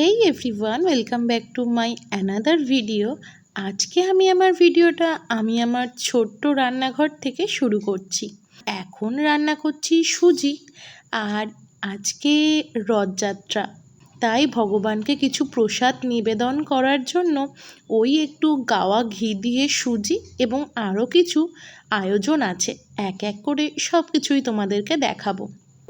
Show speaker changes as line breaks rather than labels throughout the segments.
Hey everyone welcome back to my another video আজকে আমি আমার ভিডিওটা, আমি আমার ছোট্ট রান্নাঘর থেকে শুরু করছি। এখন রান্না করছি সুজি আর আজকে রথযাত্রা। তাই ভগবানকে কিছু প্রসাদ নিবেদন করার জন্য ওই একটু গাওয়া ঘি দিয়ে সুজি এবং আরও কিছু আয়োজন আছে। এক এক করে সব কিছুই তোমাদেরকে দেখাবো।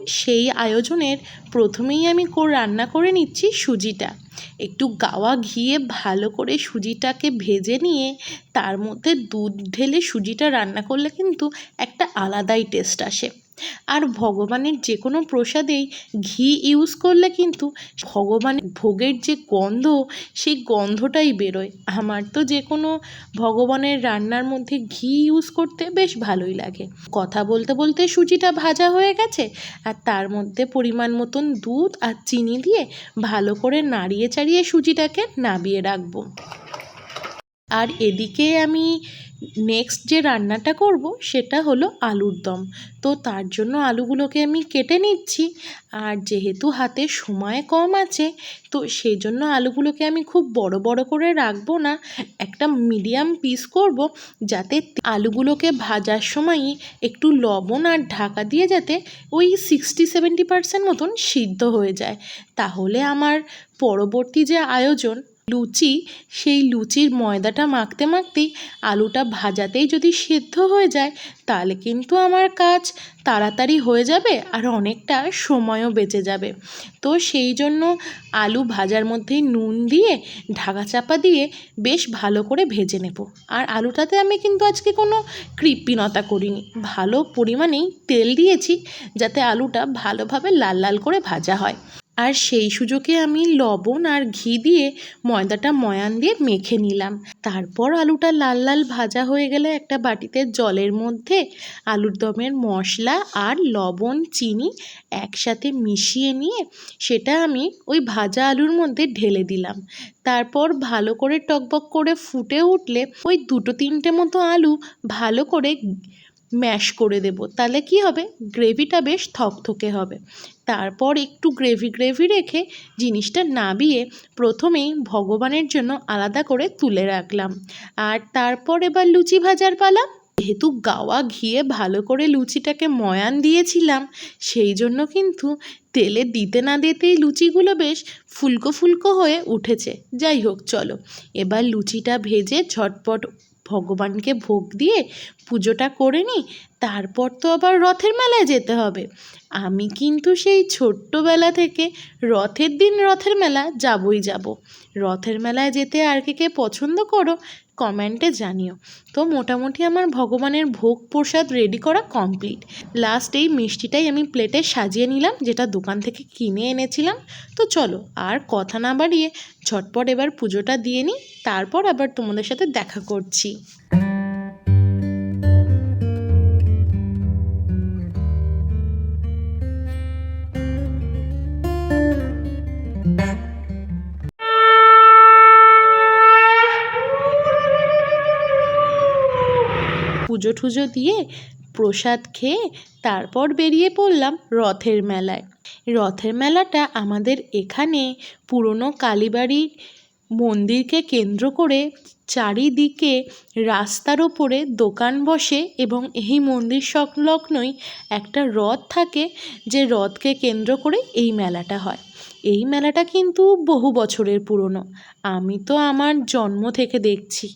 সেই আয়োজনের প্রথমেই আমি রান্না করে নিচ্ছি সুজিটা। একটু গাওয়া ঘিয়ে ভালো করে সুজিটাকে ভেজে নিয়ে তার মধ্যে দুধ ঢেলে সুজিটা রান্না করলে কিন্তু একটা আলাদাই টেস্ট আসে। আর ভগবানের যে কোনো প্রসাদেই ঘি ইউজ করলে কিন্তু ভগবানের ভোগের যে গন্ধ, সেই গন্ধটাই বেরোয়। আমার তো যে কোনো ভগবানের রান্নার মধ্যে ঘি ইউজ করতে বেশ ভালোই লাগে। কথা বলতে বলতে সুজিটা ভাজা হয়ে গেছে, আর তার মধ্যে পরিমাণ মতন দুধ আর চিনি দিয়ে ভালো করে নাড়িয়ে চাড়িয়ে সুজিটাকে নাবিয়ে রাখব। আর এদিকে আমি নেক্সট যে রান্নাটা করব সেটা হলো আলুর দম। তো তার জন্য আলুগুলোকে আমি কেটে নিচ্ছি। আর যেহেতু হাতে সময় কম আছে, তো সেই জন্য আলুগুলোকে আমি খুব বড় বড় করে রাখব না। একটা মিডিয়াম পিস করব যাতে আলুগুলোকে ভাজার সময়ই একটু লবণ আর ঢাকা দিয়ে যাতে ওই সিক্সটি সেভেন্টি পার্সেন্ট মতন সিদ্ধ হয়ে যায়। তাহলে আমার পরবর্তী যে আয়োজন লুচি, সেই লুচির ময়দাটা মাখতে মাখতেই আলুটা ভাজাতেই যদি সেদ্ধ হয়ে যায়, তাহলে কিন্তু আমার কাজ তাড়াতাড়ি হয়ে যাবে আর অনেকটা সময়ও বেঁচে যাবে। তো সেই জন্য আলু ভাজার মধ্যেই নুন দিয়ে ঢাকা চাপা দিয়ে বেশ ভালো করে ভেজে নেব। আর আলুটাতে আমি কিন্তু আজকে কোনো কৃপিনতা করিনি। ভালো পরিমাণেই তেল দিয়েছি যাতে আলুটা ভালোভাবে লাল লাল করে ভাজা হয়। আর সেই সুযোগে আমি লবণ আর ঘি দিয়ে ময়দাটা ময়ান দিয়ে মেখে নিলাম। তারপর আলুটা লাল লাল ভাজা হয়ে গেলে একটা বাটিতে জলের মধ্যে আলুর দমের মশলা আর লবণ, চিনি একসাথে মিশিয়ে নিয়ে সেটা আমি ওই ভাজা আলুর মধ্যে ঢেলে দিলাম। তারপর ভালো করে টকবক করে ফুটে উঠলে ওই দুটো তিনটে মতো আলু ভালো করে ম্যাশ করে দেব। তাহলে কি হবে? গ্রেভিটা বেশ থকথকে হবে। তারপর একটু গ্রেভি গ্রেভি রেখে জিনিসটা নাবিয়ে প্রথমেই ভগবানের জন্য আলাদা করে তুলে রাখলাম। আর তারপর এবার লুচি ভাজার পালা। যেহেতু গাওয়া ঘিয়ে ভালো করে লুচিটাকে ময়ান দিয়েছিলাম, সেই জন্য কিন্তু তেলে দিতে না দিতেই লুচিগুলো বেশ ফুলকো ফুলকো হয়ে উঠেছে। যাই হোক, চলো। এবার লুচিটা ভেজে ঝটপট ভগবানকে ভোগ দিয়ে পুজোটা করে নিই, তারপর তো আবার রথের মেলায় যেতে হবে। আমি কিন্তু সেই ছোট্টবেলা থেকে রথের দিন রথের মেলা যাবই যাব। রথের মেলায় যেতে আর কে কে পছন্দ করো কমেন্টে জানিও। তো মোটামুটি আমার ভগবানের ভোগ প্রসাদ রেডি করা কমপ্লিট লাস্ট এই মিষ্টিটাই আমি প্লেটে সাজিয়ে নিলাম, যেটা দোকান থেকে কিনে এনেছিলাম। তো চলো, আর কথা না বাড়িয়ে ঝটপট এবার পুজোটা দিয়ে নিই, তারপর আবার তোমাদের সাথে দেখা করছি। টুজো দিয়ে প্রসাদ খেয়ে তারপর বেরিয়ে পড়লাম রথের মেলায়। রথের মেলাটা আমাদের এখানে পুরনো কালীবাড়ির মন্দিরকে কেন্দ্র করে চারিদিকে রাস্তার ওপরে দোকান বসে এবং এই মন্দির সংলগ্নই একটা রথ থাকে যে রথকে কেন্দ্র করে এই মেলাটা হয়। এই মেলাটা কিন্তু বহু বছরের পুরনো। আমি তো আমার জন্ম থেকে দেখছি।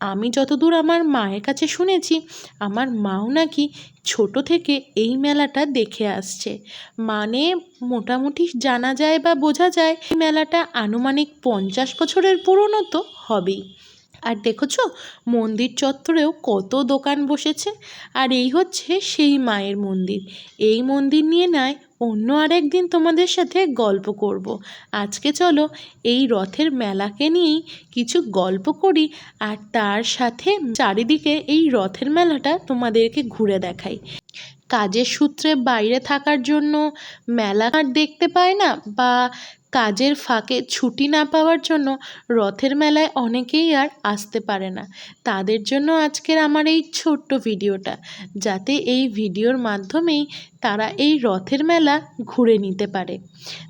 আমি যতদূর আমার মায়ের কাছে শুনেছি, আমার মাও নাকি ছোট থেকে এই মেলাটা দেখে আসছে। মানে মোটামুটি জানা যায় বা বোঝা যায়, এই মেলাটা আনুমানিক পঞ্চাশ বছরের পুরনো তো হবেই। আর দেখেছ, মন্দির চত্বরেও কত দোকান বসেছে, আর এই হচ্ছে সেই মায়ের মন্দির। এই মন্দির নিয়ে নয় অন্য আরেক দিন তোমাদের সাথে গল্প করব। আজকে চলো এই রথের মেলাকে নিয়েই কিছু গল্প করি আর তার সাথে চারিদিকে এই রথের মেলাটা তোমাদেরকে ঘুরে দেখাই। কাজের সূত্রে বাইরে থাকার জন্য মেলা আর দেখতে পায় না বা কাজের ফাঁকে ছুটি না পাওয়ার জন্য রথের মেলায় অনেকেই আর আসতে পারে না। তাদের জন্য আজকের আমার এই ছোট্ট ভিডিওটা, যাতে এই ভিডিওর মাধ্যমেই তারা এই রথের মেলা ঘুরে নিতে পারে।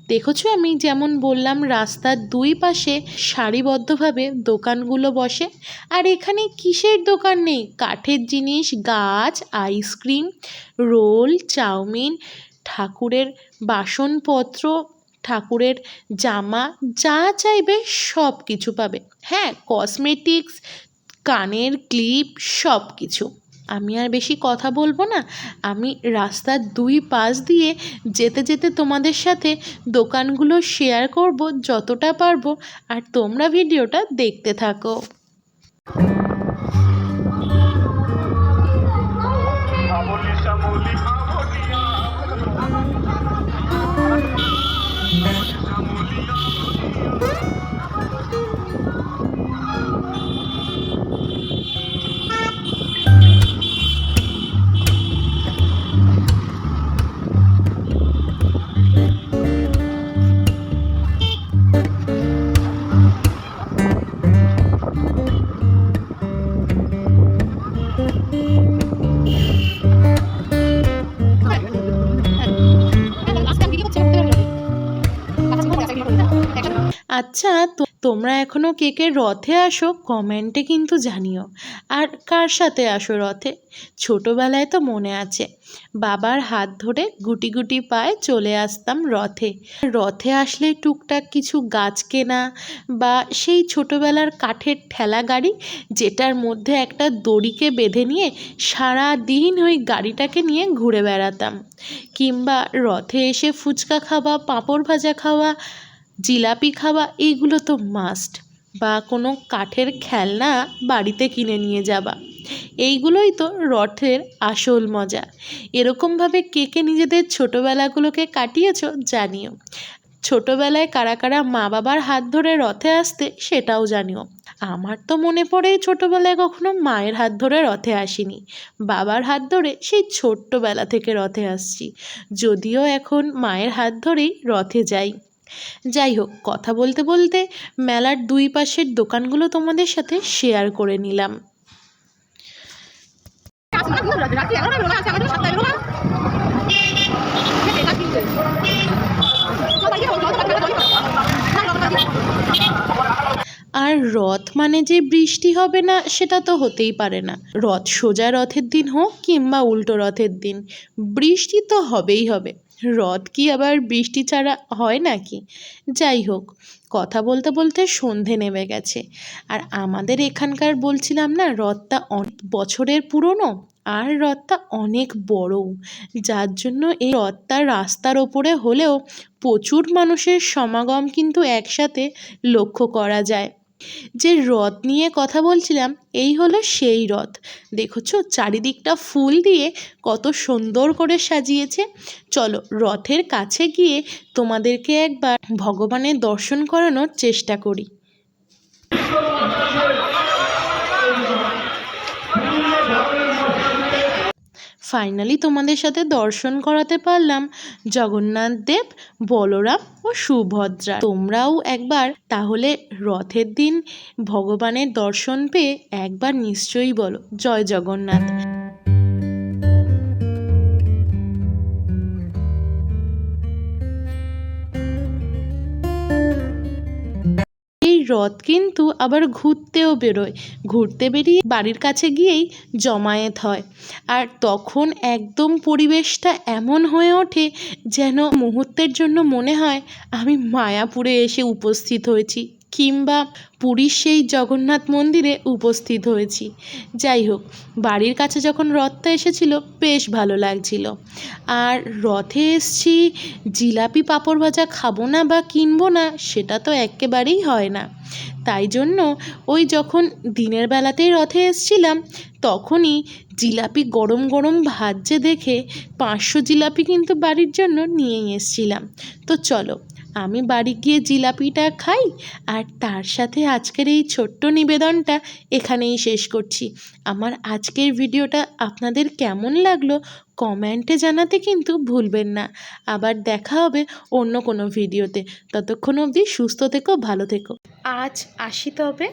দেখেছ আমি যেমন বললাম, রাস্তার দুই পাশে সারিবদ্ধভাবে দোকানগুলো বসে। আর এখানে কিসের দোকান নেই? কাঠের জিনিস, গাছ, আইসক্রিম, রোল, চাউমিন, ঠাকুরের বাসনপত্র ঠাকুরের জামা যা চাইবে সব কিছু পাবে। হ্যাঁ কসমেটিক্স কানের ক্লিপ সব কিছু। আমি আর বেশি কথা বলব না। আমি রাস্তার দুই পাশ দিয়ে যেতে যেতে তোমাদের সাথে দোকানগুলো শেয়ার করব যতটা পারব। আর তোমরা ভিডিওটা দেখতে থাকো। আচ্ছা তোমরা এখনও কে কে রথে আসো কমেন্টে কিন্তু জানিও। আর কার সাথে আসো রথে? ছোটোবেলায় তো মনে আছে, বাবার হাত ধরে গুটি গুটি পায়ে চলে আসতাম রথে। রথে আসলে টুকটাক কিছু গাছ কেনা বা সেই ছোটোবেলার কাঠের ঠেলা গাড়ি, যেটার মধ্যে একটা দড়িকে বেঁধে নিয়ে সারা দিন ওই গাড়িটাকে নিয়ে ঘুরে বেড়াতাম। কিংবা রথে এসে ফুচকা খাওয়া, পাঁপড় ভাজা খাওয়া জিলাপি খাওয়া এইগুলো তো মাস্ট বা কোনো কাঠের খেলনা বাড়িতে কিনে নিয়ে যাবা এইগুলোই তো রথের আসল মজা। এরকমভাবে কে কে নিজেদের ছোটোবেলাগুলোকে কাটিয়েছ জানিও। ছোটোবেলায় কারা কারা মা বাবার হাত ধরে রথে আসতে সেটাও জানিও। আমার তো মনে পড়ে ছোটোবেলায় কখনো মায়ের হাত ধরে রথে আসিনি। বাবার হাত ধরে সেই ছোট্টবেলা থেকে রথে আসছি। যদিও এখন মায়ের হাত ধরেই রথে যাই। যাই হোক কথা বলতে বলতে মেলার দুই পাশের দোকানগুলো তোমাদের সাথে শেয়ার করে নিলাম। আর রথ মানে যে বৃষ্টি হবে না, সেটা তো হতেই পারে না। রথ সোজা রথের দিন হোক কিংবা উল্টো রথের দিন, বৃষ্টি তো হবেই হবে। রথ কি আবার বৃষ্টি ছাড়া হয় নাকি? যাই হোক, কথা বলতে বলতে সন্ধে নেমে গেছে। আর আমাদের এখানকার বলছিলাম না, রথটা অনেক বছরের পুরনো আর রথটা অনেক বড়ও যার জন্য এই রথটা রাস্তার ওপরে হলেও প্রচুর মানুষের সমাগম কিন্তু একসাথে লক্ষ্য করা যায়। যে রথ নিয়ে কথা বলছিলাম, এই হলো সেই রথ। দেখেছ? চারিদিকটা ফুল দিয়ে কত সুন্দর করে সাজিয়েছে। চলো, রথের কাছে গিয়ে তোমাদেরকে একবার ভগবানের দর্শন করানোর চেষ্টা করি। ফাইনালি তোমাদের সাথে দর্শন করাতে পারলাম জগন্নাথ দেব, বলরাম ও সুভদ্রা। তোমরাও একবার তাহলে রথের দিন ভগবানের দর্শন পেয়ে একবার নিশ্চয়ই বলো। জয় জগন্নাথ। রথ কিন্তু আবার ঘুরতেও বেরোয়। ঘুরতে বেরিয়ে বাড়ির কাছে গিয়েই জমায়েত হয়। আর তখন একদম পরিবেশটা এমন হয়ে ওঠে যেন মুহূর্তের জন্য মনে হয় আমি মায়াপুরে এসে উপস্থিত হয়েছি। কিংবা পুরীর সেই জগন্নাথ মন্দিরে উপস্থিত হয়েছি। যাই হোক, বাড়ির কাছে যখন রথটা এসেছিল, বেশ ভালো লাগছিল। আর রথে এসছি, জিলাপি পাঁপড় ভাজা খাব না বা কিনবো না, সেটা তো একেবারেই হয় না। তাই জন্য ওই যখন দিনের বেলাতেই রথে এসছিলাম, তখনই জিলাপি গরম গরম ভাজছে দেখে পাঁচশো জিলাপি কিন্তু বাড়ির জন্য নিয়েই এসছিলাম। তো চলো আমি বাড়ি গিয়ে জিলাপিটা খাই আর তার সাথে আজকের এই ছোট্ট নিবেদনটা এখানেই শেষ করছি। আমার আজকের ভিডিওটা আপনাদের কেমন লাগল কমেন্টে জানাতে কিন্তু ভুলবেন না। আবার দেখা হবে অন্য কোনো ভিডিওতে। ততক্ষণ অবধি সুস্থ থেকো, ভালো থেকো। আজ আসি তবে।